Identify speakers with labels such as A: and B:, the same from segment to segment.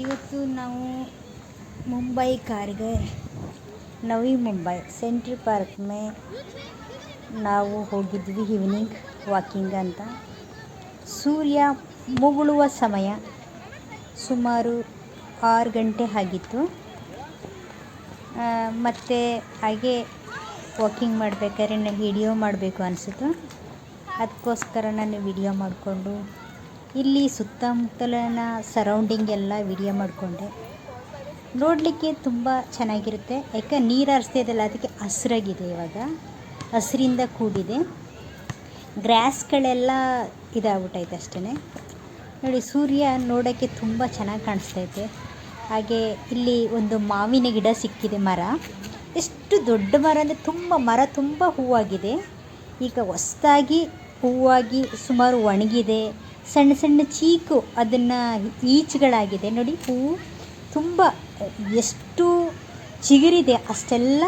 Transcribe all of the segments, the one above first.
A: ಇವತ್ತು ನಾವು ಮುಂಬೈ ಕಾರಿಗೆ, ನವಿ ಮುಂಬೈ, ಸೆಂಟ್ರಲ್ ಪಾರ್ಕ್ ಮೇ ನಾವು ಹೋಗಿದ್ವಿ ಈವ್ನಿಂಗ್ ವಾಕಿಂಗ್ ಅಂತ. ಸೂರ್ಯ ಮುಗುಳುವ ಸಮಯ ಸುಮಾರು ಆರು ಗಂಟೆ ಆಗಿತ್ತು. ಮತ್ತು ಹಾಗೆ ವಾಕಿಂಗ್ ಮಾಡಬೇಕಾದ್ರೆ ನಾನು ವಿಡಿಯೋ ಮಾಡಬೇಕು ಅನಿಸಿತು ಅದಕ್ಕೋಸ್ಕರ ನಾನು ವಿಡಿಯೋ ಮಾಡಿಕೊಂಡು ಇಲ್ಲಿ ಸುತ್ತಮುತ್ತಲಿನ ಸರೌಂಡಿಂಗ್ ಎಲ್ಲ ವಿಡಿಯೋ ಮಾಡಿಕೊಂಡೆ. ನೋಡಲಿಕ್ಕೆ ತುಂಬ ಚೆನ್ನಾಗಿರುತ್ತೆ. ಯಾಕೆ ನೀರು ಹರಿಸ್ತಾ ಇದೆಯಲ್ಲ ಅದಕ್ಕೆ ಹಸಿರಾಗಿದೆ ಇವಾಗ. ಹಸಿರಿಂದ ಕೂಡಿದೆ. ಗ್ರಾಸ್ಗಳೆಲ್ಲ ಇದಾಗ್ಬಿಟ್ಟೈತೆ ಅಷ್ಟೇ ನೋಡಿ, ಸೂರ್ಯ ನೋಡೋಕ್ಕೆ ತುಂಬ ಚೆನ್ನಾಗಿ ಕಾಣಿಸ್ತೈತೆ ಹಾಗೆ ಇಲ್ಲಿ ಒಂದು ಮಾವಿನ ಗಿಡ ಸಿಕ್ಕಿದೆ, ಮರ. ಎಷ್ಟು ದೊಡ್ಡ ಮರ ಅಂದರೆ ತುಂಬ, ಮರ ತುಂಬ ಹೂವಾಗಿದೆ. ಈಗ ಹೊಸ್ದಾಗಿ ಹೂವಾಗಿ ಸುಮಾರು ಒಣಗಿದೆ. ಸಣ್ಣ ಸಣ್ಣ ಚೀಕು ಅದನ್ನು ಈಚುಗಳಾಗಿದೆ. ನೋಡಿ ಹೂವು ತುಂಬ, ಎಷ್ಟು ಚಿಗುರಿದೆ ಅಷ್ಟೆಲ್ಲ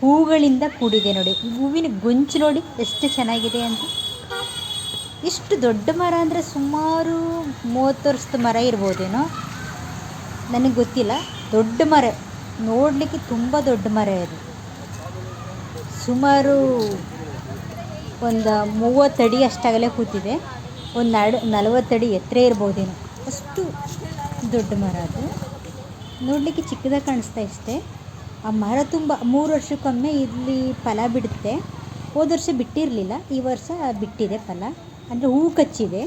A: ಹೂಗಳಿಂದ ಕೂಡಿದೆ ನೋಡಿ. ಹೂವಿನ ಗೊಂಚು ನೋಡಿ ಎಷ್ಟು ಚೆನ್ನಾಗಿದೆ ಅಂತ. ಇಷ್ಟು ದೊಡ್ಡ ಮರ ಅಂದರೆ ಸುಮಾರು ಮೂವತ್ತು ವರ್ಷದ ಮರ ಇರ್ಬೋದೇನೋ? ನನಗೆ ಗೊತ್ತಿಲ್ಲ. ದೊಡ್ಡ ಮರ. ನೋಡಲಿಕ್ಕೆ ತುಂಬ ದೊಡ್ಡ ಮರ ಇದು ಸುಮಾರು ಒಂದು ಮೂವತ್ತಡಿ ಅಷ್ಟಾಗಲೇ ಕೂತಿದೆ. ಒಂದು ನಡು ನಲವತ್ತಡಿ ಎತ್ತರ ಇರ್ಬೋದೇನೋ. ಅಷ್ಟು ದೊಡ್ಡ ಮರ ಅದು. ನೋಡಲಿಕ್ಕೆ ಚಿಕ್ಕದಾಗಿ ಕಾಣಿಸ್ತಾ ಇಷ್ಟೇ. ಆ ಮರ ತುಂಬ, ಮೂರು ವರ್ಷಕ್ಕೊಮ್ಮೆ ಇಲ್ಲಿ ಫಲ ಬಿಡುತ್ತೆ. ಹೋದ ವರ್ಷ ಬಿಟ್ಟಿರಲಿಲ್ಲ, ಈ ವರ್ಷ ಬಿಟ್ಟಿದೆ ಫಲ. ಅಂದರೆ ಹೂ ಕಚ್ಚಿದೆ.